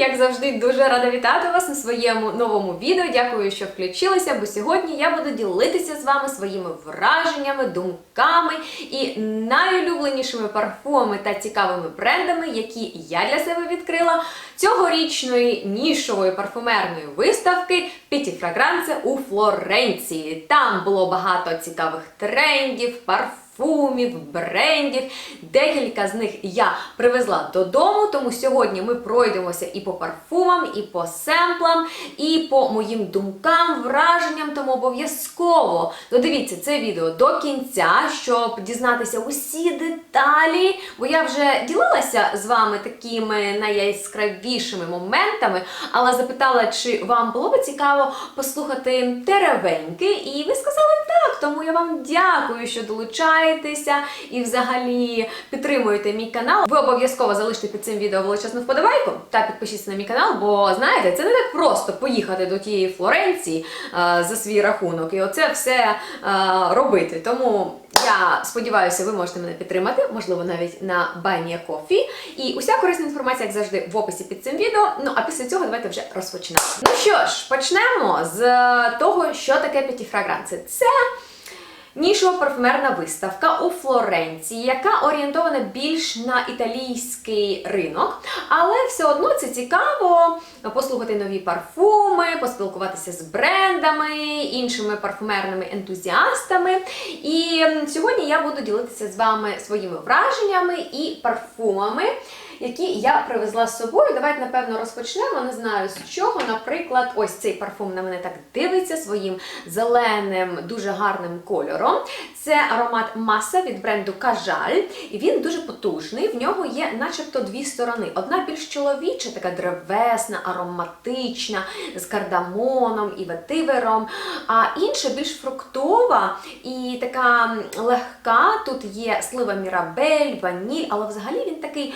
Як завжди, дуже рада вітати вас на своєму новому відео. Дякую, що включилися, бо сьогодні я буду ділитися з вами своїми враженнями, думками і найулюбленішими парфумами та цікавими брендами, які я для себе відкрила цьогорічної нішової парфумерної виставки Піті Фрагранце у Флоренції. Там було багато цікавих трендів, парфумів парфумів, брендів. Декілька з них я привезла додому, тому сьогодні ми пройдемося і по парфумам, і по семплам, і по моїм думкам, враженням. Тому обов'язково додивіться це відео до кінця, щоб дізнатися усі деталі. Бо я вже ділилася з вами такими найяскравішими моментами, але запитала, чи вам було би цікаво послухати теревеньки, і ви сказали так, тому я вам дякую, що долучаєтеся і взагалі підтримуєте мій канал. Ви обов'язково залиште під цим відео величезну вподобайку та підпишіться на мій канал, бо знаєте, це не так просто поїхати до тієї Флоренції е, за свій рахунок і оце все е, робити. Тому. Я сподіваюся, ви можете мене підтримати, можливо, навіть на a Coffee. І уся корисна інформація, як завжди, в описі під цим відео. Ну а після цього давайте вже розпочнемо. Ну що ж, почнемо з того, що таке П'яті Фрагранці. Це Нішова парфумерна виставка у Флоренції, яка орієнтована більш на італійський ринок, але все одно це цікаво послухати нові парфуми, поспілкуватися з брендами, іншими парфумерними ентузіастами. І сьогодні я буду ділитися з вами своїми враженнями і парфумами які я привезла з собою. Давайте, напевно, розпочнемо. Не знаю з чого. Наприклад, ось цей парфум на мене так дивиться своїм зеленим, дуже гарним кольором. Це аромат маса від бренду Кажаль. І він дуже потужний. В нього є, начебто, дві сторони. Одна більш чоловіча, така древесна, ароматична, з кардамоном і ветивером, а інша більш фруктова і така легка. Тут є слива мірабель, ваніль, але взагалі він такий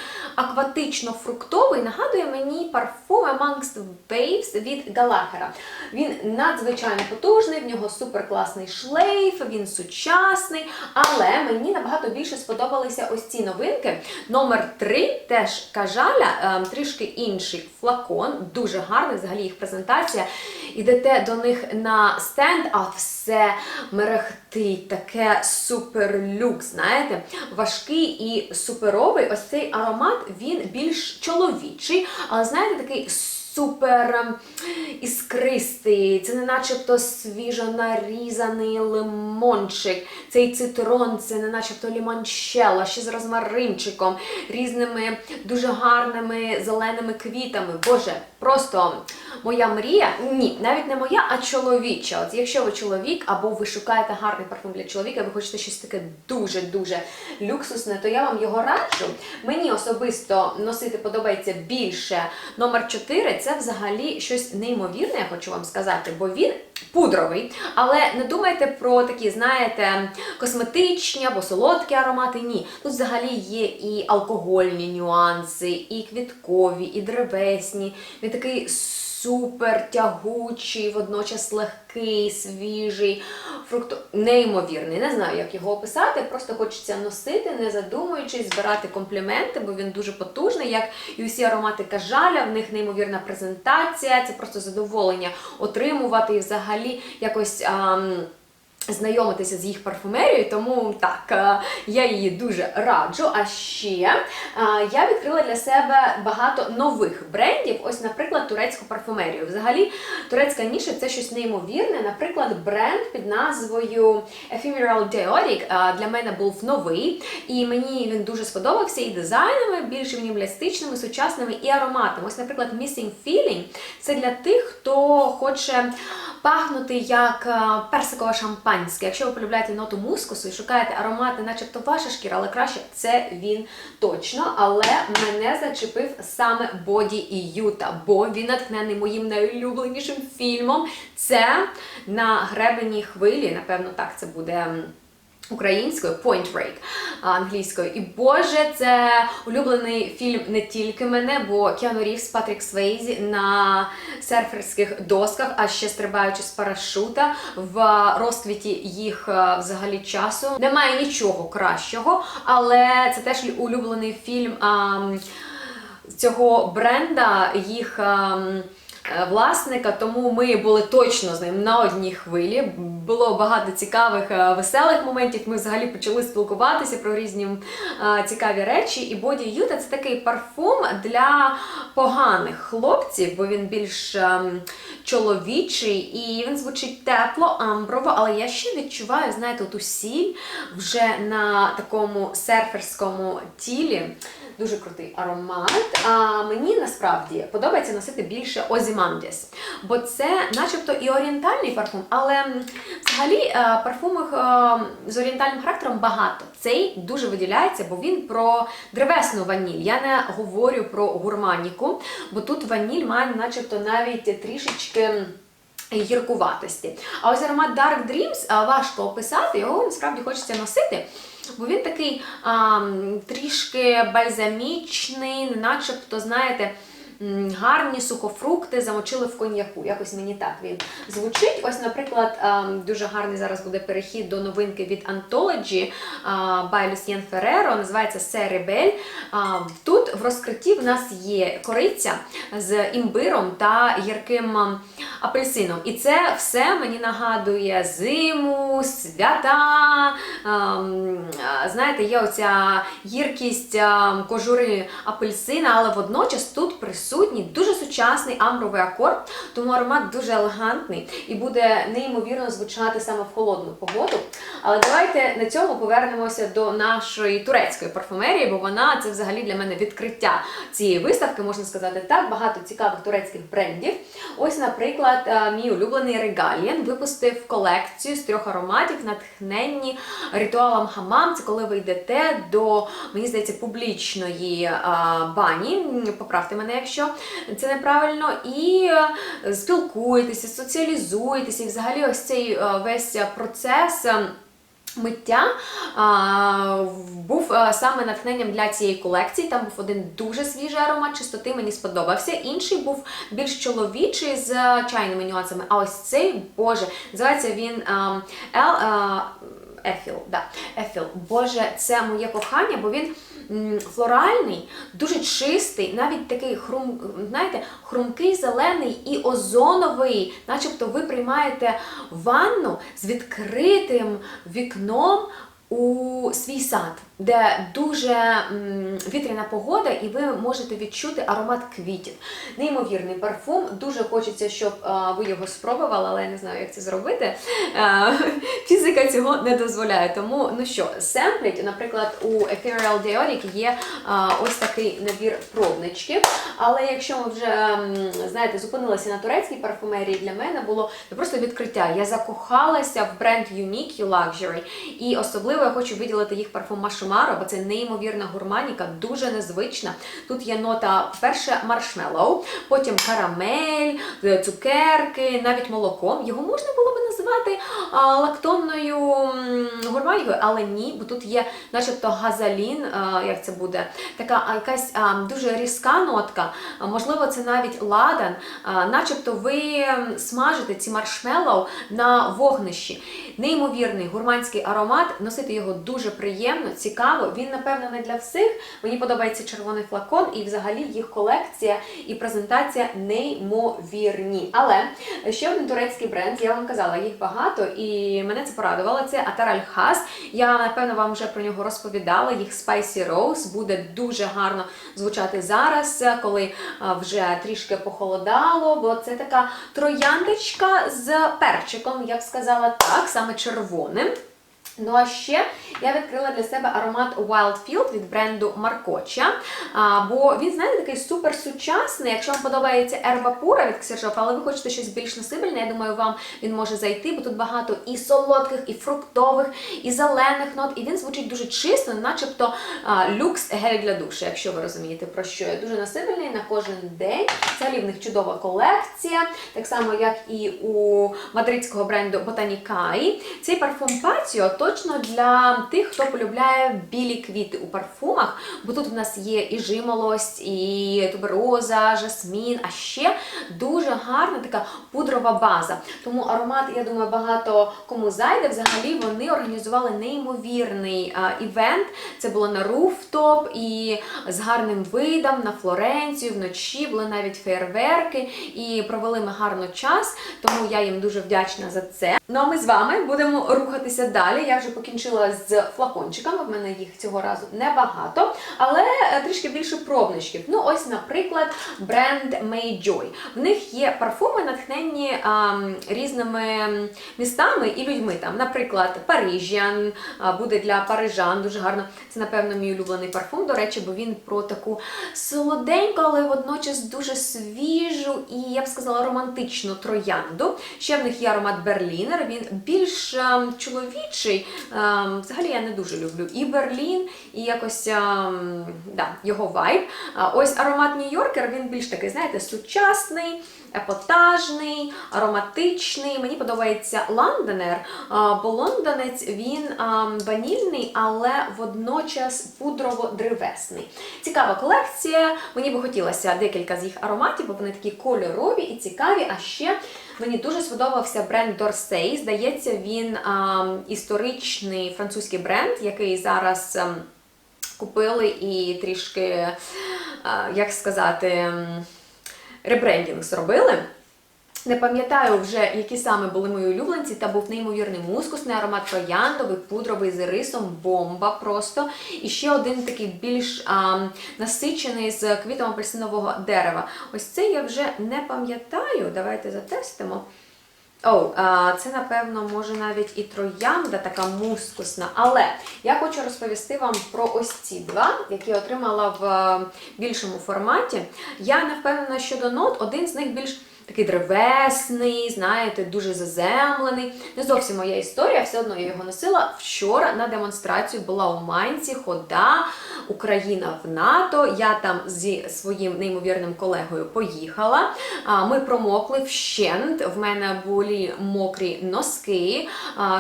акватично-фруктовий, нагадує мені парфум Amongst Waves від Галахера. Він надзвичайно потужний, в нього суперкласний шлейф, він сучасний, але мені набагато більше сподобалися ось ці новинки. Номер 3 теж кажаля, ем, трішки інший флакон, дуже гарний, взагалі їх презентація. Ідете до них на стенд, а все мерехтить, таке суперлюк, знаєте, важкий і суперовий. Ось цей аромат він більш чоловічий, але знаєте, такий супер ем, іскристий, це не начебто свіжо нарізаний лимончик. Цей цитрон, це не начебто лімончелло, ще з розмаринчиком, різними дуже гарними зеленими квітами. Боже, просто моя мрія. Ні, навіть не моя, а чоловіча. От якщо ви чоловік або ви шукаєте гарний парфум для чоловіка, ви хочете щось таке дуже-дуже люксусне, то я вам його раджу. Мені особисто носити подобається більше номер 4 це взагалі щось неймовірне, я хочу вам сказати, бо він пудровий. Але не думайте про такі, знаєте, косметичні або солодкі аромати. Ні. Тут взагалі є і алкогольні нюанси, і квіткові, і древесні. Він такий супер тягучий, водночас легкий, свіжий, фрукто... неймовірний. Не знаю, як його описати. Просто хочеться носити, не задумуючись, збирати компліменти, бо він дуже потужний, як і усі аромати кажаля, в них неймовірна презентація. Це просто задоволення отримувати і взагалі якось. Ам... Знайомитися з їх парфумерією, тому так, е, я її дуже раджу. А ще е, я відкрила для себе багато нових брендів. Ось, наприклад, турецьку парфумерію. Взагалі, турецька ніша це щось неймовірне. Наприклад, бренд під назвою Ephemeral Deodic е, для мене був новий, і мені він дуже сподобався і дизайнами, більш мінімалістичними, сучасними, і ароматами. Ось, наприклад, Missing Feeling це для тих, хто хоче пахнути як персикове шампанське. Якщо ви полюбляєте ноту мускусу і шукаєте аромати, начебто ваша шкіра, але краще це він точно. Але мене зачепив саме Боді і Юта, бо він натхнений моїм найулюбленішим фільмом. Це на гребені хвилі, напевно, так це буде. Українською Point Break англійською. І Боже, це улюблений фільм не тільки мене, бо Кіану Рівс, Патрік Свейзі на серферських досках, а ще стрибаючи з парашута в розквіті їх взагалі часу. Немає нічого кращого, але це теж улюблений фільм. А, цього бренда, їх. е, Власника, тому ми були точно з ним на одній хвилі. Було багато цікавих е, веселих моментів. Ми взагалі почали спілкуватися про різні е, цікаві речі. І Боді Юта це такий парфум для поганих хлопців, бо він більш ем, чоловічий і він звучить тепло, амброво, але я ще відчуваю, знаєте, ту сіль вже на такому серферському тілі. Дуже крутий аромат. А мені насправді подобається носити більше Озімандіс, бо це начебто і орієнтальний парфум, але взагалі е, парфумів е, з орієнтальним характером багато. Цей дуже виділяється, бо він про древесну ваніль. Я не говорю про гурманіку, бо тут ваніль має начебто навіть трішечки. Гіркуватості. А ось аромат Dark Dreams важко описати, його насправді хочеться носити, бо він такий а, трішки бальзамічний, начебто, знаєте, гарні сухофрукти замочили в коньяку. Якось мені так він звучить. Ось, наприклад, а, дуже гарний зараз буде перехід до новинки від Anthology by Lucien Ferrero, називається Серебель. Тут в розкритті в нас є кориця з імбиром та гірким апельсином. І це все мені нагадує зиму, свята. Ам, а, Знаєте, є оця гіркість кожури апельсина, але водночас тут присутній дуже сучасний амбровий акорд, тому аромат дуже елегантний і буде неймовірно звучати саме в холодну погоду. Але давайте на цьому повернемося до нашої турецької парфумерії, бо вона це взагалі для мене відкриття цієї виставки, можна сказати так. Багато цікавих турецьких брендів. Ось, наприклад, е, мій улюблений Regalian випустив колекцію з трьох ароматів, натхненні ритуалом хамам. Це коли ви йдете до, мені здається, публічної бані. Поправте мене, якщо це неправильно, і е, спілкуєтеся, соціалізуєтеся, і взагалі ось цей е, весь процес. е, Миття а, був а, саме натхненням для цієї колекції. Там був один дуже свіжий аромат чистоти, мені сподобався. Інший був більш чоловічий з чайними нюансами. А ось цей, боже, називається він а, Ел. А, Ефіл, да, Ефіл. Боже, це моє кохання, бо він флоральний, дуже чистий, навіть такий хрум, знаєте, хрумкий, зелений і озоновий, начебто ви приймаєте ванну з відкритим вікном у свій сад, де дуже вітряна погода, і ви можете відчути аромат квітів. Неймовірний парфум. Дуже хочеться, щоб ви його спробували, але я не знаю, як це зробити. Е, фізика цього не дозволяє. Тому, ну що, семпліть, наприклад, у Ethereal Dioric є ось такий набір пробничків. Але якщо ми вже знаєте, зупинилися на турецькій парфумерії, для мене було просто відкриття. Я закохалася в бренд Unique Luxury. І особливо я хочу виділити їх парфум Машумаро, бо це неймовірна гурманіка, дуже незвична. Тут є нота перше маршмеллоу, потім карамель, е, цукерки, навіть молоком. Його можна було би називати а, лактонною гурманікою, але ні, бо тут є, начебто, газалін, а, як це буде, така якась а, дуже різка нотка. А, можливо, це навіть ладан, а, начебто ви смажите ці маршмеллоу на вогнищі. Неймовірний гурманський аромат, носити його дуже приємно, цікаво. Він, напевно, не для всіх. Мені подобається червоний флакон, і взагалі їх колекція і презентація неймовірні. Але ще один турецький бренд, я вам казала, їх багато, і мене це порадувало. Це Атараль Хас. Я напевно вам вже про нього розповідала. Їх Spicy Rose буде дуже гарно звучати зараз, коли вже трішки похолодало, бо це така трояндочка з перчиком, я б сказала так, саме червоним. Ну а ще я відкрила для себе аромат Wildfield від бренду Маркоча. Бо він, знаєте, такий супер сучасний. Якщо вам подобається ерба пура від Ксержоф, але ви хочете щось більш насибельне, я думаю, вам він може зайти, бо тут багато і солодких, і фруктових, і зелених нот. І він звучить дуже чисто, начебто люкс гель для душу, якщо ви розумієте про що я. Дуже насибельний на кожен день. Взагалі в них чудова колекція, так само як і у мадридського бренду Botanicai. Цей парфум Patio точно для тих, хто полюбляє білі квіти у парфумах, бо тут в нас є і жимолость, і тубероза, жасмін, а ще дуже гарна така пудрова база. Тому аромат, я думаю, багато кому зайде. Взагалі вони організували неймовірний а, івент. Це було на руфтоп і з гарним видом на Флоренцію вночі були навіть фейерверки і провели ми гарно час. Тому я їм дуже вдячна за це. Ну а ми з вами будемо рухатися далі. Я вже покінчила з флакончиками. В мене їх цього разу небагато, але е, трішки більше пробничків. Ну, ось, наприклад, бренд Mayjoy. В них є парфуми, натхненні а, різними містами і людьми. Там, наприклад, Парижян а, буде для парижан дуже гарно. Це, напевно, мій улюблений парфум. До речі, бо він про таку солоденьку, але водночас дуже свіжу і я б сказала романтичну троянду. Ще в них є аромат Берлінер. Він більш ем, Ем, взагалі я не дуже люблю і Берлін, і якось ем, да, його вайб. Ось аромат Нью-Йоркер, він більш такий, знаєте, сучасний. Епотажний, ароматичний. Мені подобається лондонер, а, бо лондонець він а, ванільний, але водночас пудрово-древесний. Цікава колекція. Мені би хотілося декілька з їх ароматів, бо вони такі кольорові і цікаві. А ще мені дуже сподобався бренд Dorsey. Здається, він а, історичний французький бренд, який зараз. а, Купили і трішки, а, як сказати, ем, ребрендінг зробили. Не пам'ятаю вже, які саме були мої улюбленці, та був неймовірний мускусний аромат трояндовий, пудровий з рисом, бомба просто. І ще один такий більш а, насичений з квітом апельсинового дерева. Ось це я вже не пам'ятаю. Давайте затестимо. О, це, напевно, може навіть і троянда така мускусна. Але я хочу розповісти вам про ось ці два, які я отримала в більшому форматі. Я не впевнена щодо нот, один з них більш такий древесний, знаєте, дуже заземлений. Не зовсім моя історія, все одно я його носила. Вчора на демонстрацію була у Майнці, хода, Україна в НАТО. Я там зі своїм неймовірним колегою поїхала. Ми промокли вщент. В мене були мокрі носки,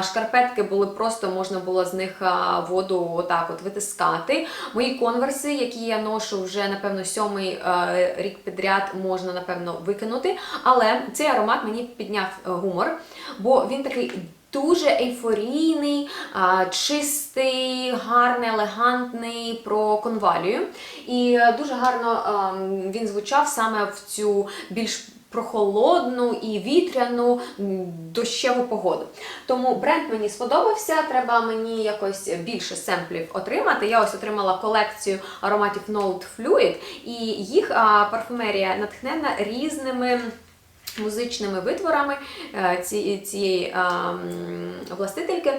шкарпетки були просто можна було з них воду отак от витискати. Мої конверси, які я ношу вже напевно сьомий е, рік підряд, можна напевно викинути. Але цей аромат мені підняв е, гумор, бо він такий. Дуже ейфорійний, чистий, гарний, елегантний про конвалію. І е, дуже гарно він звучав саме в цю більш прохолодну і вітряну дощеву погоду. Тому бренд мені сподобався. Треба мені якось більше семплів отримати. Я ось отримала колекцію ароматів Note Fluid, і їх парфумерія натхнена різними. Музичними витворами е, цієї властительки.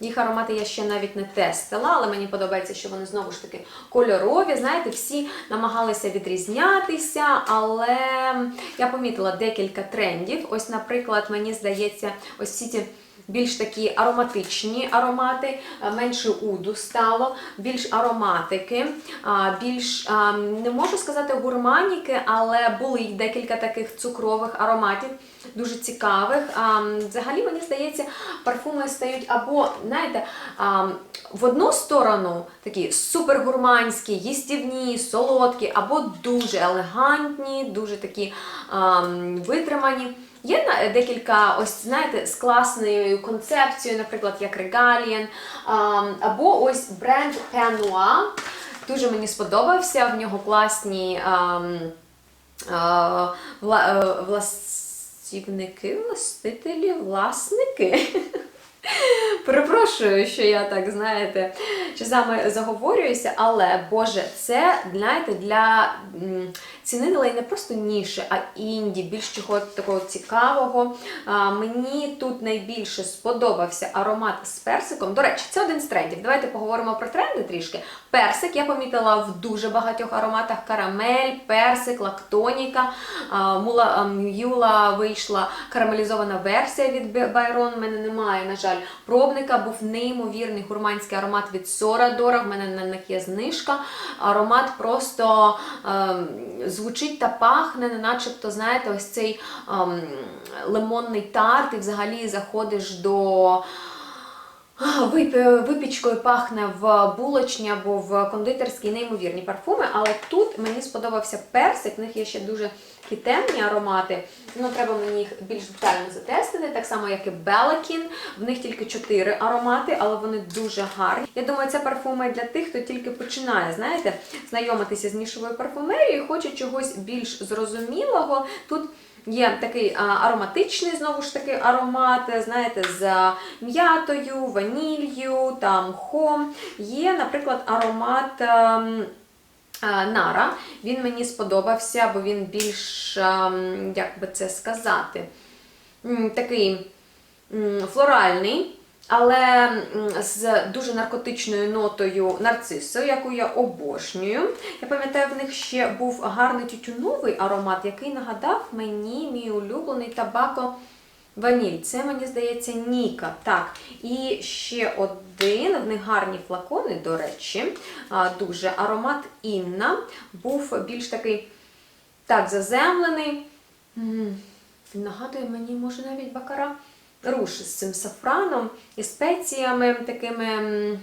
Їх аромати я ще навіть не тестила, але мені подобається, що вони знову ж таки кольорові. Знаєте, всі намагалися відрізнятися, але я помітила декілька трендів. Ось, наприклад, мені здається, ось всі ці більш такі ароматичні аромати, е, менше уду стало, більш ароматики, більш не можу сказати гурманіки, але були й декілька таких цукрових ароматів, дуже цікавих. Взагалі, мені здається, парфуми стають або, знаєте, в одну сторону такі супергурманські, їстівні, солодкі, або дуже елегантні, дуже такі витримані. Є декілька, ось знаєте, з класною концепцією, наприклад, як Regalian, або ось бренд Penua. Дуже мені сподобався. В нього класні м, вла, е, властівники, властителі, власники. Перепрошую, що я так, знаєте, часами заговорююся, але Боже, це, знаєте, для м, цінителя і не просто ніші, а інді, більш чого такого цікавого. А, мені тут найбільше сподобався аромат з персиком. До речі, це один з трендів. Давайте поговоримо про тренди трішки. Персик я помітила в дуже багатьох ароматах: карамель, персик, лактоніка. А, Мула Мюла вийшла карамелізована версія від Байрон. У мене немає, на жаль, пробника. Був неймовірний гурманський аромат від Сорадора. В мене на них є знижка. Аромат просто ем, звучить та пахне, не начебто, знаєте, ось цей ем, лимонний тарт, і взагалі заходиш до. випічкою пахне в булочні або в кондитерській неймовірні парфуми, але тут мені сподобався персик, в них є ще дуже такі темні аромати. Ну, треба мені їх більш детально затестити, так само, як і Белакін. В них тільки 4 аромати, але вони дуже гарні. Я думаю, це парфуми для тих, хто тільки починає, знаєте, знайомитися з нішовою парфумерією, хоче чогось більш зрозумілого. Тут Є такий ароматичний, знову ж таки, аромат, знаєте, з м'ятою, ванілью, там мхом. Є, наприклад, аромат. А, Нара. Він мені сподобався, бо він більш, ем, як би це сказати, такий флоральний. Але з дуже наркотичною нотою нарцису, яку я обожнюю. Я пам'ятаю, в них ще був гарний тютюновий аромат, який нагадав мені мій улюблений табако ваніль. Це, мені здається, Ніка. Так. І ще один, в них гарні флакони, до речі, дуже аромат Інна. Був більш такий так заземлений. М, Нагадує мені, може, навіть бакара руш з цим сафраном і спеціями такими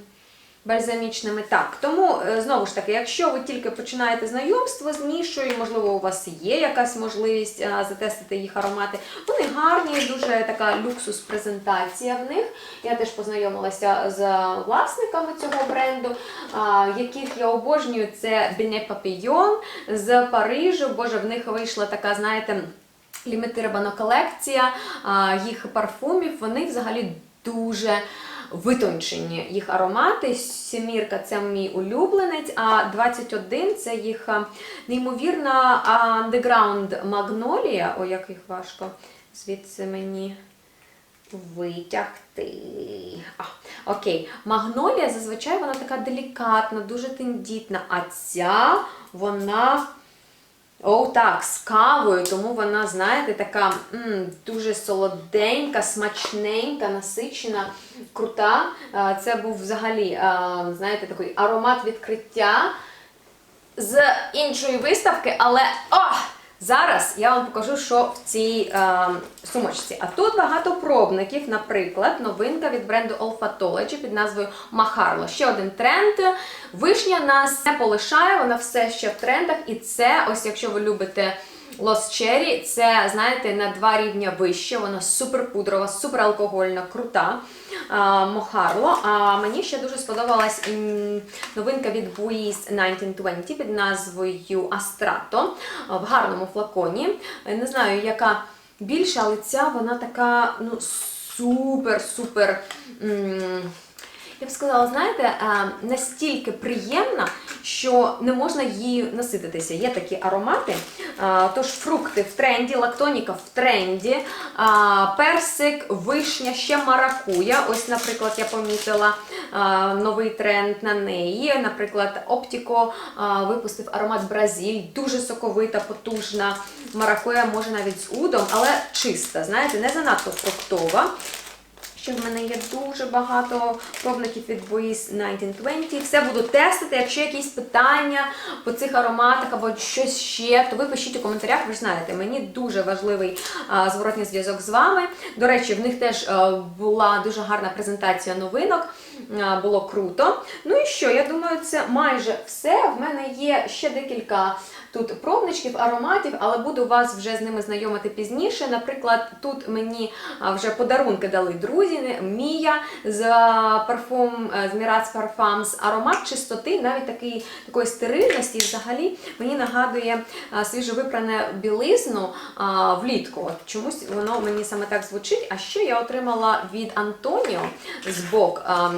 бальзамічними. Так, тому е, знову ж таки, якщо ви тільки починаєте знайомство з нішою, можливо, у вас є якась можливість а, затестити їх аромати. Вони гарні, дуже така люксус-презентація в них. Я теж познайомилася з власниками цього бренду, яких я обожнюю. Це Benet Papillon з Парижу. Боже, в них вийшла така, знаєте лімітирована колекція їх парфумів. Вони взагалі дуже витончені їх аромати. Сімірка це мій улюбленець, а 21 це їх неймовірна Underground Magnolia. Ой, як їх важко звідси мені витягти. А, окей, магнолія зазвичай вона така делікатна, дуже тендітна, а ця вона. О, так, з кавою, тому вона, знаєте, така м, дуже солоденька, смачненька, насичена, крута. Це був взагалі, знаєте, такий аромат відкриття з іншої виставки, але о! Зараз я вам покажу, що в цій е, сумочці. А тут багато пробників, наприклад, новинка від бренду Olfatology під назвою Махарло. Ще один тренд. Вишня нас не полишає, вона все ще в трендах. І це, ось якщо ви любите Lost Cherry, це, знаєте, на два рівня вище. Вона супер пудрова, супер алкогольна, крута. а, Мохарло. А мені ще дуже сподобалась новинка від Buies 1920 під назвою Astrato в гарному флаконі. Не знаю, яка більша, але ця вона така ну, супер-супер. Я б сказала, знаєте, е, настільки приємна, що не можна її насититися. Є такі аромати. Е, Тож фрукти в тренді, лактоніка в тренді, е, персик, вишня, ще маракуя. Ось, наприклад, я помітила новий тренд на неї. Наприклад, Оптіко випустив аромат Бразиль, дуже соковита, потужна. Маракуя може навіть з удом, але чиста, знаєте, не занадто фруктова. Ще в мене є дуже багато пробників від Bois 1920. Все буду тестити. Якщо якісь питання по цих ароматах або щось ще, то ви пишіть у коментарях. Ви ж знаєте, мені дуже важливий а, зворотній зв'язок з вами. До речі, в них теж а, була дуже гарна презентація новинок. Було круто. Ну і що? Я думаю, це майже все. В мене є ще декілька тут пробничків, ароматів, але буду вас вже з ними знайомити пізніше. Наприклад, тут мені вже подарунки дали друзі. Мія з парфум е, з Miraц Parfums. Аромат чистоти, навіть такий, такої стерильності. Взагалі мені нагадує свіжовипране білизну а, влітку. От чомусь воно мені саме так звучить. А ще я отримала від Антоніо з бок. а,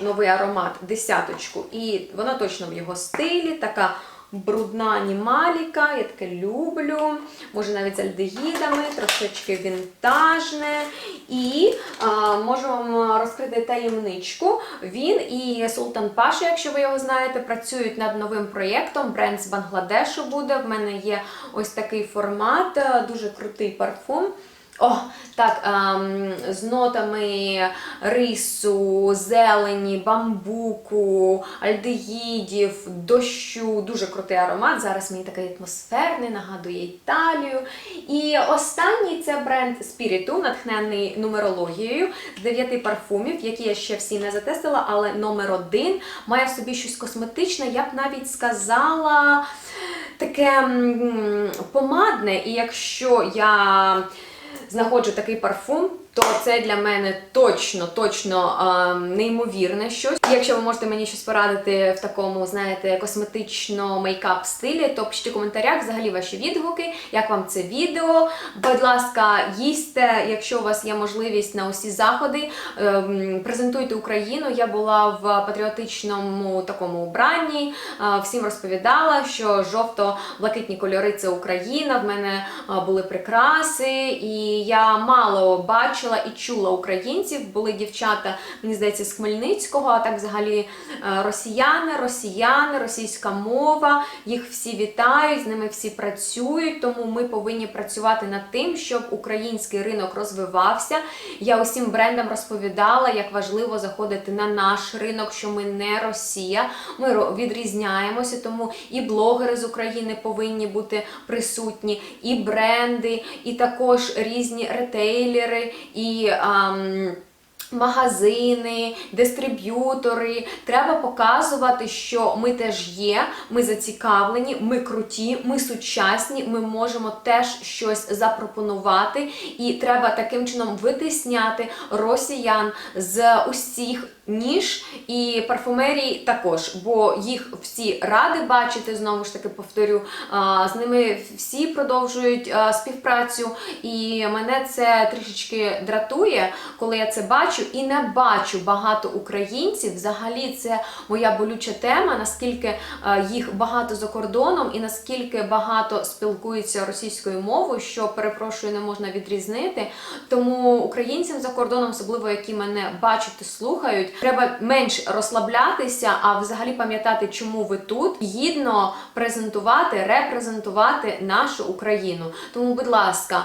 новий аромат десяточку, і вона точно в його стилі, така брудна анімаліка, я таке люблю. Може навіть з альдегідами, трошечки вінтажне. І а, можу вам розкрити таємничку. Він і Султан Паша, якщо ви його знаєте, працюють над новим проєктом. Бренд з Бангладешу буде. В мене є ось такий формат, е, дуже крутий парфум. О, так, ем, з нотами рису, зелені, бамбуку, альдегідів, дощу. Дуже крутий аромат. Зараз мені такий атмосферний, нагадує Італію. І останній це бренд Spiritu, натхнений нумерологією з дев'яти парфумів, які я ще всі не затестила, але номер один має в собі щось косметичне, я б навіть сказала таке помадне. І якщо я знаходжу такий парфум, то це для мене точно, точно е, неймовірне щось. Якщо ви можете мені щось порадити в такому, знаєте, косметично-мейкап стилі, то пишіть у коментарях взагалі ваші відгуки, як вам це відео. Будь ласка, їсте, якщо у вас є можливість на усі заходи, е, презентуйте Україну. Я була в патріотичному такому убранні, всім розповідала, що жовто-блакитні кольори це Україна. В мене були прикраси, і я мало бачила і чула українців. Були дівчата, мені здається, з Хмельницького, а так взагалі е, росіяни, росіяни, російська мова. Їх всі вітають, з ними всі працюють. Тому ми повинні працювати над тим, щоб український ринок розвивався. Я усім брендам розповідала, як важливо заходити на наш ринок, що ми не Росія. Ми відрізняємося, тому і блогери з України повинні бути присутні, і бренди, і також різні ретейлери, і. ам, Магазини, дистриб'ютори, треба показувати, що ми теж є, ми зацікавлені, ми круті, ми сучасні, ми можемо теж щось запропонувати, і треба таким чином витисняти росіян з усіх ніж. І парфумерії також, бо їх всі ради бачити. Знову ж таки повторю, з ними всі продовжують співпрацю, і мене це трішечки дратує, коли я це бачу, і не бачу багато українців. Взагалі, це моя болюча тема, наскільки їх багато за кордоном, і наскільки багато спілкуються російською мовою, що перепрошую, не можна відрізнити. Тому українцям за кордоном, особливо які мене бачать і слухають, треба менш розслаблятися, а взагалі пам'ятати, чому ви тут, гідно презентувати, репрезентувати нашу Україну. Тому, будь ласка,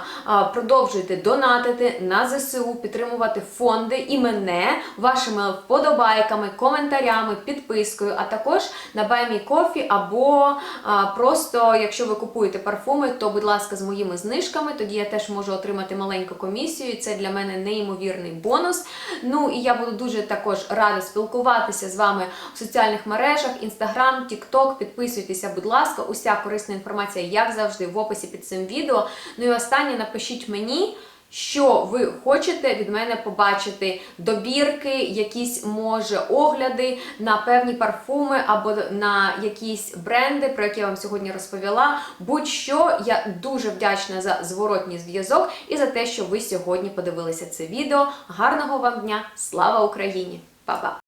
продовжуйте донатити на ЗСУ, підтримувати фонди і мене вашими вподобайками, коментарями, підпискою, а також на Buy Me або а, просто, якщо ви купуєте парфуми, то, будь ласка, з моїми знижками, тоді я теж можу отримати маленьку комісію. і Це для мене неймовірний бонус. Ну і я буду дуже також рада спілкуватися з вами в соціальних мережах: Instagram, TikTok. Підписуйтеся, будь ласка, уся корисна інформація, як завжди, в описі під цим відео. Ну і останнє напишіть мені. Що ви хочете від мене побачити? Добірки, якісь може огляди на певні парфуми або на якісь бренди, про які я вам сьогодні розповіла. Будь-що я дуже вдячна за зворотній зв'язок і за те, що ви сьогодні подивилися це відео. Гарного вам дня! Слава Україні! Па-па!